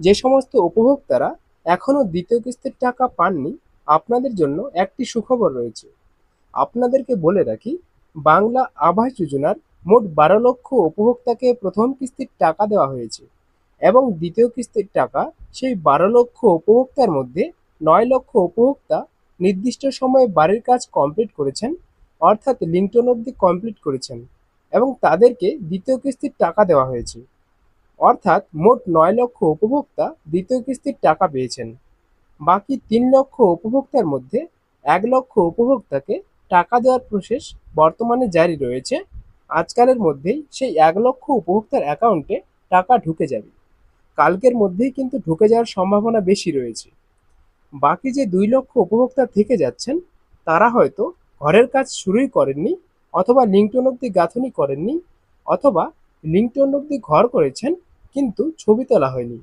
যে সমস্ত উপভোক্তারা এখনও দ্বিতীয় কিস্তির টাকা পাননি, আপনাদের জন্য একটি সুখবর রয়েছে। আপনাদেরকে বলে রাখি, বাংলা আবাস যোজনার মোট বারো লক্ষ উপভোক্তাকে প্রথম কিস্তির টাকা দেওয়া হয়েছে এবং দ্বিতীয় কিস্তির টাকা সেই বারো লক্ষ উপভোক্তার মধ্যে নয় লক্ষ উপভোক্তা নির্দিষ্ট সময়ে বাড়ির কাজ কমপ্লিট করেছেন, অর্থাৎ লিঙ্কটন অবধি কমপ্লিট করেছেন এবং তাদেরকে দ্বিতীয় কিস্তির টাকা দেওয়া হয়েছে। অর্থাৎ মোট নয় লক্ষ উপভোক্তা দ্বিতীয় কিস্তির টাকা পেয়েছেন। বাকি তিন লক্ষ উপভোক্তার মধ্যে এক লক্ষ উপভোক্তাকে টাকা দেওয়ার প্রসেস বর্তমানে জারি রয়েছে। আজকালের মধ্যেই সেই এক লক্ষ উপভোক্তার অ্যাকাউন্টে টাকা ঢুকে যাবে। কালকের মধ্যেই কিন্তু ঢুকে যাওয়ার সম্ভাবনা বেশি রয়েছে। বাকি যে দুই লক্ষ উপভোক্তা থেকে যাচ্ছেন, তারা হয়তো ঘরের কাজ শুরুই করেননি অথবা লিঙ্কটন অবধি গাঁথনি করেননি অথবা লিঙ্কটন অবধি ঘর করেছেন কিন্তু ছবি তোলা হয়নি।